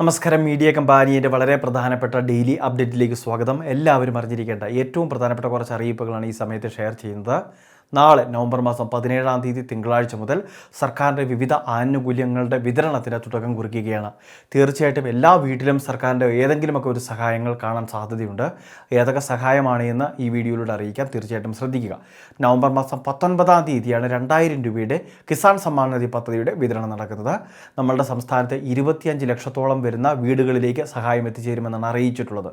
നമസ്കാരം മീഡിയ കമ്പാനിയുടെ വളരെ പ്രധാനപ്പെട്ട ഡെയിലി അപ്ഡേറ്റിലേക്ക് സ്വാഗതം. എല്ലാവരും അറിഞ്ഞിരിക്കേണ്ട ഏറ്റവും പ്രധാനപ്പെട്ട കുറച്ച് അറിയിപ്പുകളാണ് ഈ സമയത്ത് ഷെയർ ചെയ്യുന്നത്. നാളെ നവംബർ മാസം പതിനേഴാം തീയതി തിങ്കളാഴ്ച മുതൽ സർക്കാരിന്റെ വിവിധ ആനുകൂല്യങ്ങളുടെ വിതരണത്തിന് തുടക്കം കുറിക്കുകയാണ്. തീർച്ചയായിട്ടും എല്ലാ വീട്ടിലും സർക്കാരിന്റെ ഏതെങ്കിലുമൊക്കെ ഒരു സഹായങ്ങൾ കാണാൻ സാധ്യതയുണ്ട്. ഏതൊക്കെ സഹായമാണ് എന്ന് ഈ വീഡിയോയിലൂടെ അറിയിക്കാം തീർച്ചയായിട്ടും ശ്രദ്ധിക്കുക. നവംബർ മാസം പത്തൊൻപതാം തീയതിയാണ് രണ്ടായിരം രൂപയുടെ കിസാൻ സമ്മാൻ നിധി പദ്ധതിയുടെ വിതരണം നടക്കുന്നത്. നമ്മളുടെ സംസ്ഥാനത്തെ ഇരുപത്തിയഞ്ച് ലക്ഷത്തോളം വരുന്ന വീടുകളിലേക്ക് സഹായം എത്തിച്ചേരുമെന്നാണ് അറിയിച്ചിട്ടുള്ളത്.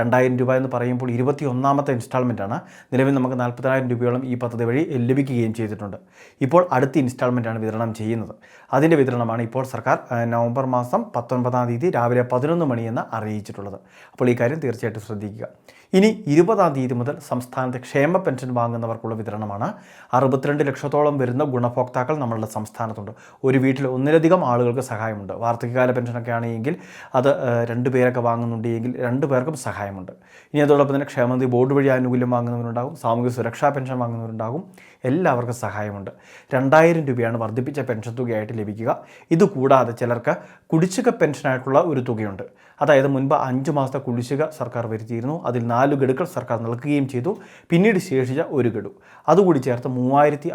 രണ്ടായിരം രൂപ എന്ന് പറയുമ്പോൾ ഇരുപത്തി ഒന്നാമത്തെ ഇൻസ്റ്റാൾമെന്റാണ് നിലവിൽ നമുക്ക് നാൽപ്പതിനായിരം രൂപയോളം ഈ പദ്ധതി വഴി ലഭിക്കുകയും ചെയ്തിട്ടുണ്ട്. ഇപ്പോൾ അടുത്ത ഇൻസ്റ്റാൾമെന്റാണ് വിതരണം ചെയ്യുന്നത്. അതിന്റെ വിതരണമാണ് ഇപ്പോൾ സർക്കാർ നവംബർ മാസം പത്തൊൻപതാം തീയതി രാവിലെ പതിനൊന്ന് മണിയെന്ന് അറിയിച്ചിട്ടുള്ളത്. അപ്പോൾ ഈ കാര്യം തീർച്ചയായിട്ടും ശ്രദ്ധിക്കുക. ഇനി ഇരുപതാം തീയതി മുതൽ സംസ്ഥാനത്തെ ക്ഷേമ പെൻഷൻ വാങ്ങുന്നവർക്കുള്ള വിതരണമാണ്. അറുപത്തിരണ്ട് ലക്ഷത്തോളം വരുന്ന ഗുണഭോക്താക്കൾ നമ്മളുടെ സംസ്ഥാനത്തുണ്ട്. ഒരു വീട്ടിൽ ഒന്നിലധികം ആളുകൾക്ക് സഹായമുണ്ട്. വാർദ്ധക്യകാല പെൻഷനൊക്കെ ആണെങ്കിൽ അത് രണ്ട് പേരൊക്കെ വാങ്ങുന്നുണ്ടെങ്കിൽ രണ്ട് പേർക്കും സഹായമുണ്ട്. ഇനി അതോടൊപ്പം തന്നെ ക്ഷേമനിധി ബോർഡ് വഴി ആനുകൂല്യം വാങ്ങുന്നവരുണ്ടാകും. സാമൂഹിക സുരക്ഷാ പെൻഷൻ വാങ്ങുന്നവരുണ്ടാകും. എല്ലാവർക്കും സഹായമുണ്ട്. രണ്ടായിരം രൂപയാണ് വർദ്ധിപ്പിച്ച പെൻഷൻ തുകയായിട്ട് ലഭിക്കുക. ഇതുകൂടാതെ ചിലർക്ക് കുടിശ്ശിക പെൻഷനായിട്ടുള്ള ഒരു തുകയുണ്ട്. അതായത് മുൻപ് അഞ്ച് മാസത്തെ കുടിശ്ശിക സർക്കാർ വരുത്തിയിരുന്നു. അതിൽ നാല് ഗഡുക്കൾ സർക്കാർ നൽകുകയും ചെയ്തു. പിന്നീട് ശേഷിച്ച ഒരു ഗഡു. അതുകൂടി ചേർത്ത് മൂവായിരത്തി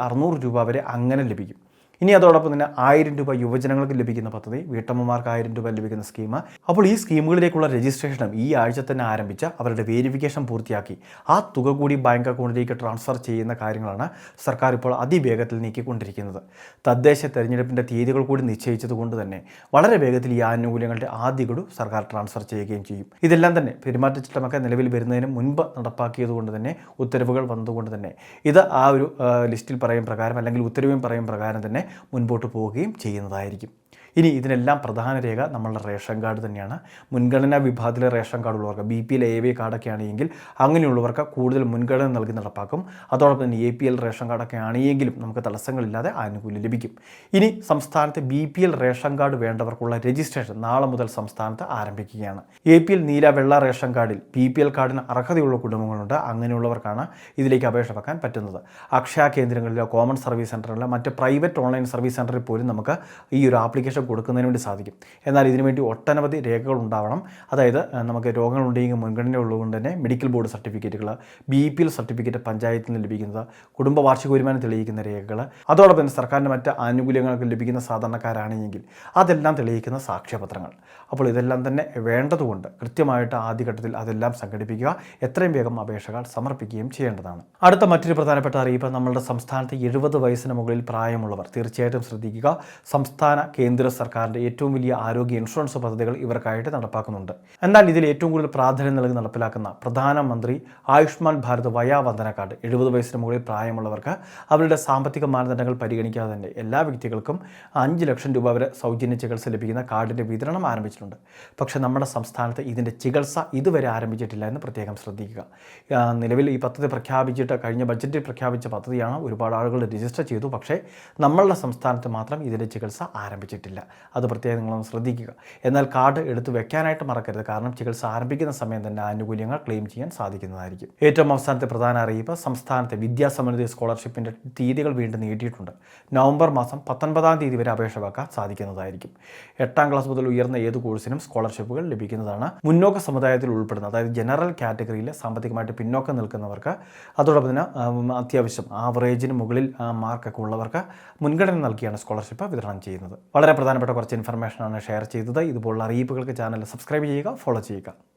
രൂപ വരെ അങ്ങനെ ലഭിക്കും. ഇനി അതോടൊപ്പം തന്നെ ആയിരം രൂപ യുവജനങ്ങൾക്ക് ലഭിക്കുന്ന പദ്ധതി വീട്ടമ്മമാർക്ക് ആയിരം രൂപ ലഭിക്കുന്ന സ്കീം അപ്പോൾ ഈ സ്കീമുകളിലേക്കുള്ള രജിസ്ട്രേഷനും ഈ ആഴ്ച തന്നെ ആരംഭിച്ച അവരുടെ വേരിഫിക്കേഷൻ പൂർത്തിയാക്കി. ആ തുക കൂടി ബാങ്ക് അക്കൗണ്ടിലേക്ക് ട്രാൻസ്ഫർ ചെയ്യുന്ന കാര്യങ്ങളാണ് സർക്കാർ ഇപ്പോൾ അതിവേഗത്തിൽ നീക്കിക്കൊണ്ടിരിക്കുന്നത്. തദ്ദേശ തെരഞ്ഞെടുപ്പിന്റെ തീയതികൾ കൂടി നിശ്ചയിച്ചതുകൊണ്ട് തന്നെ വളരെ വേഗത്തിൽ ഈ ആനുകൂല്യങ്ങളുടെ ആദ്യ ഗഡു സർക്കാർ ട്രാൻസ്ഫർ ചെയ്യുകയും ചെയ്യും. ഇതെല്ലാം തന്നെ പെരുമാറ്റച്ചട്ടമൊക്കെ നിലവിൽ വരുന്നതിന് മുൻപ് നടപ്പാക്കിയതുകൊണ്ട് തന്നെ ഉത്തരവുകൾ വന്നതുകൊണ്ട് തന്നെ ഇത് ആ ഒരു ലിസ്റ്റിൽ പറയും പ്രകാരം അല്ലെങ്കിൽ ഉത്തരവും പറയും പ്രകാരം തന്നെ മുൻപോട്ട് പോവുകയും ചെയ്യുന്നതായിരിക്കും. ഇനി ഇതിനെല്ലാം പ്രധാന രേഖ നമ്മളുടെ റേഷൻ കാർഡ് തന്നെയാണ്. മുൻഗണനാ വിഭാഗത്തിലെ റേഷൻ കാർഡ് ഉള്ളവർക്ക് B P L A V കാർഡൊക്കെ ആണെങ്കിൽ അങ്ങനെയുള്ളവർക്ക് കൂടുതൽ മുൻഗണന നൽകി നടപ്പാക്കും. അതോടൊപ്പം തന്നെ എ പി എൽ റേഷൻ കാർഡൊക്കെ ആണെങ്കിലും നമുക്ക് തടസ്സങ്ങളില്ലാതെ ആനുകൂല്യം ലഭിക്കും. ഇനി സംസ്ഥാനത്ത് B P L ration card വേണ്ടവർക്കുള്ള registration നാളെ മുതൽ സംസ്ഥാനത്ത് ആരംഭിക്കുകയാണ്. എ പി എൽ നീല വെള്ള റേഷൻ കാർഡിൽ ബി പി എൽ കാർഡിന് അർഹതയുള്ള കുടുംബങ്ങളുണ്ട്. അങ്ങനെയുള്ളവർക്കാണ് ഇതിലേക്ക് അപേക്ഷ വെക്കാൻ പറ്റുന്നത്. അക്ഷയ കേന്ദ്രങ്ങളിലോ കോമൺ സർവീസ് സെന്ററിലോ മറ്റ് പ്രൈവറ്റ് ഓൺലൈൻ സർവീസ് സെന്ററിൽ പോലും നമുക്ക് ഈ ഒരു ആപ്ലിക്കേഷൻ കൊടുക്കുന്നതിന് വേണ്ടി സാധിക്കും. എന്നാൽ ഇതിനു വേണ്ടി ഒട്ടനവധി രേഖകൾ ഉണ്ടാവണം. അതായത് നമുക്ക് രോഗങ്ങളുണ്ടെങ്കിൽ മുൻഗണന ഉള്ളതുകൊണ്ട് തന്നെ മെഡിക്കൽ ബോർഡ് സർട്ടിഫിക്കറ്റുകൾ ബി പി എൽ സർട്ടിഫിക്കറ്റ് പഞ്ചായത്തിൽ നിന്ന് ലഭിക്കുന്നത് കുടുംബ വാർഷിക വരുമാനം തെളിയിക്കുന്ന രേഖകൾ അതോടൊപ്പം തന്നെ സർക്കാരിന്റെ മറ്റ് ആനുകൂല്യങ്ങൾക്ക് ലഭിക്കുന്ന സാധാരണക്കാരാണെങ്കിൽ അതെല്ലാം തെളിയിക്കുന്ന സാക്ഷ്യപത്രങ്ങൾ. അപ്പോൾ ഇതെല്ലാം തന്നെ വേണ്ടതുകൊണ്ട് കൃത്യമായിട്ട് ആദ്യഘട്ടത്തിൽ അതെല്ലാം സംഘടിപ്പിക്കുക എത്രയും വേഗം അപേക്ഷകൾ സമർപ്പിക്കുകയും ചെയ്യേണ്ടതാണ്. അടുത്ത മറ്റൊരു പ്രധാനപ്പെട്ട അറിയിപ്പ് നമ്മളുടെ സംസ്ഥാനത്ത് എഴുപത് വയസ്സിന് മുകളിൽ പ്രായമുള്ളവർ തീർച്ചയായിട്ടും ശ്രദ്ധിക്കുക. സംസ്ഥാന കേന്ദ്ര സർക്കാരിന്റെ ഏറ്റവും വലിയ ആരോഗ്യ ഇൻഷുറൻസ് പദ്ധതികൾ ഇവർക്കായിട്ട് നടപ്പാക്കുന്നുണ്ട്. എന്നാൽ ഇതിൽ ഏറ്റവും കൂടുതൽ പ്രാധാന്യം നൽകി നടപ്പിലാക്കുന്ന പ്രധാനമന്ത്രി ആയുഷ്മാൻ ഭാരത് വയാവന്ദന കാർഡ് എഴുപത് വയസ്സിന് മുകളിൽ പ്രായമുള്ളവർക്ക് അവരുടെ സാമ്പത്തിക മാനദണ്ഡങ്ങൾ പരിഗണിക്കാതെ തന്നെ എല്ലാ വ്യക്തികൾക്കും അഞ്ച് ലക്ഷം രൂപ വരെ സൗജന്യ ചികിത്സ ലഭിക്കുന്ന കാർഡിന്റെ വിതരണം ആരംഭിച്ചിട്ടുണ്ട്. പക്ഷേ നമ്മുടെ സംസ്ഥാനത്ത് ഇതിന്റെ ചികിത്സ ഇതുവരെ ആരംഭിച്ചിട്ടില്ല എന്ന് പ്രത്യേകം ശ്രദ്ധിക്കുക. നിലവിൽ ഈ പദ്ധതി പ്രഖ്യാപിച്ചിട്ട് കഴിഞ്ഞ ബഡ്ജറ്റിൽ പ്രഖ്യാപിച്ച പദ്ധതിയാണ് ഒരുപാട് ആളുകൾ രജിസ്റ്റർ ചെയ്തു. പക്ഷേ നമ്മളുടെ സംസ്ഥാനത്ത് മാത്രം ഇതിന്റെ ചികിത്സ ആരംഭിച്ചിട്ടില്ല. അത് പ്രത്യേകം നിങ്ങളൊന്ന് ശ്രദ്ധിക്കുക. എന്നാൽ കാർഡ് എടുത്ത് വെക്കാനായിട്ട് മറക്കരുത്. കാരണം ചികിത്സ ആരംഭിക്കുന്ന സമയം തന്നെ ആനുകൂല്യങ്ങൾ ക്ലെയിം ചെയ്യാൻ സാധിക്കുന്നതായിരിക്കും. ഏറ്റവും അവസാനത്തെ പ്രധാന അറിയിപ്പ് സംസ്ഥാനത്തെ വിദ്യാസമൃദ്ധി സ്കോളർഷിപ്പിന്റെ തീയതികൾ വീണ്ടും നീട്ടിയിട്ടുണ്ട്. നവംബർ മാസം പത്തൊൻപതാം തീയതി വരെ അപേക്ഷ വെക്കാൻ സാധിക്കുന്നതായിരിക്കും. എട്ടാം ക്ലാസ് മുതൽ ഉയർന്ന ഏത് കോഴ്സിനും സ്കോളർഷിപ്പുകൾ ലഭിക്കുന്നതാണ് മുന്നോക്ക സമുദായത്തിൽ ഉൾപ്പെടുന്ന അതായത് ജനറൽ കാറ്റഗറിയിൽ സാമ്പത്തികമായിട്ട് പിന്നോക്കം നിൽക്കുന്നവർക്ക് അതോടൊപ്പം തന്നെ അത്യാവശ്യം ആവറേജിന് മുകളിൽ മാർക്കൊക്കെ ഉള്ളവർക്ക് മുൻഗണന നൽകിയാണ് സ്കോളർഷിപ്പ് വിതരണം ചെയ്യുന്നത്. വളരെ പ്രധാനപ്പെട്ട കുറച്ച് ഇൻഫർമേഷനാണ് ഷെയർ ചെയ്തത്. ഇതുപോലുള്ള അറിയിപ്പുകൾക്ക് ചാനൽ സബ്സ്ക്രൈബ് ചെയ്യുക ഫോളോ ചെയ്യുക.